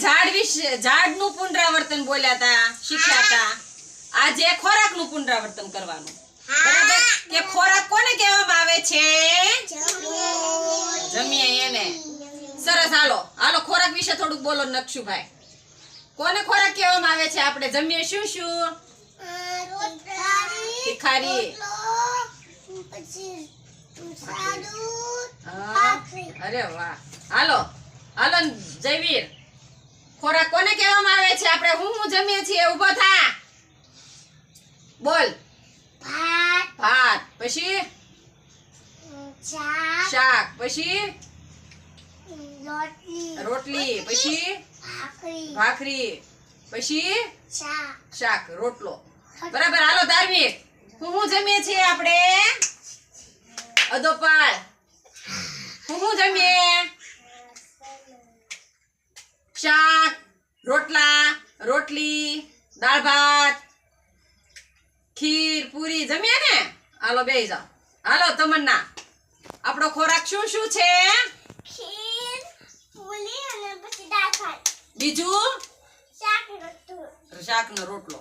ઝાડ વિશે ઝાડનું પુનરાવર્તન બોલ્યા હતા શીખ્યા હતા આજે ખોરાકનું પુનરાવર્તન કરવાનું. બરાબર? કે ખોરાક કોને કહેવામાં આવે છે? જમીએ એને. સરસ હાલો. હાલો ખોરાક વિશે થોડુંક બોલો નક્ષુભાઈ કોને ખોરાક કહેવામાં આવે છે? આપણે જમીએ શું શું? તીખારી. અરે વાહ. હાલો. હાલો જયવીર. ખોરાક કોને કહેવામાં આવે છે? આપણે હું હું જમીએ છીએ? ઊભો થા. બોલ. ભાત. પછી? શાક. પછી? રોટલી. પછી? ભાખરી. પછી? શાક. રોટલો. બરાબર. હાલો ધાર્મિક. હું હું જમીએ છીએ આપણે? અધોપાળ. હું હું જમીએ? શાક. રોટલા રોટલી દાળ ભાત ખીર પૂરી. જમીએ ને? હાલો બે જાઓ. હાલો તમન્ના. આપણો ખોરાક શું શું છે? બીજું? શાકનો રોટલો.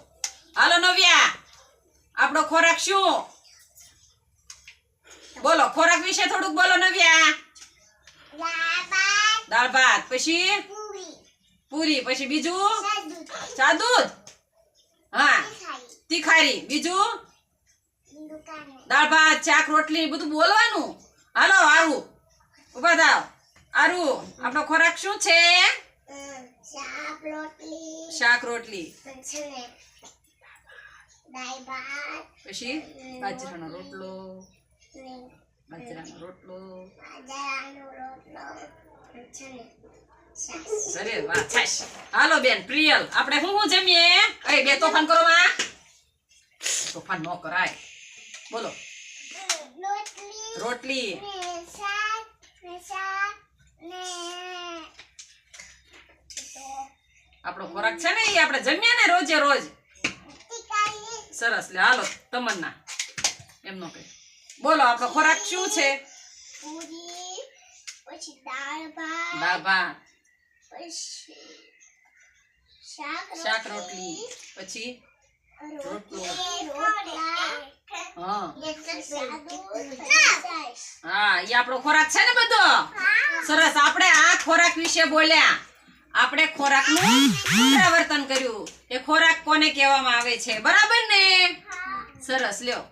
હાલો નવ્યા. આપણો ખોરાક શું? બોલો ખોરાક વિશે થોડુંક બોલો નવ્યા. દાળ ભાત. પછી? પૂરી પછી બીજું? દૂધ હા. તીખારી. બીજું? દાળ ભાત શાક રોટલી બધું બોલવાનું. હાલો આરું ઊભા થાવ. આરું આપણો ખોરાક શું છે? શાક રોટલી. પછી બાજરાનો રોટલો. બાજરાનો રોટલો. અરે વાહ છાશ. હાલો બેન પ્રિયલ આપણે હું હું જમીએ? એ બે તોફાન કરો માં. તોફાન ન કરાય. બોલો. રોટલી. આપણો ખોરાક છે ને એ આપણે જમીએ ને રોજે રોજ. સરસ લે હાલો તમન્ના. એમનો કઈ બોલો આપણો ખોરાક શું છે? પૂરી પછી દાળ ભાત. શાક રોટલી. પછી રોટલો. હા. હા એ આપણો ખોરાક છે ને બધો? સરસ. આપણે આ ખોરાક વિશે બોલ્યા. આપણે ખોરાકનું પુનરાવર્તન કર્યું. કે ખોરાક કોને કહેવામાં આવે છે? બરાબર ને? સરસ. લ્યો.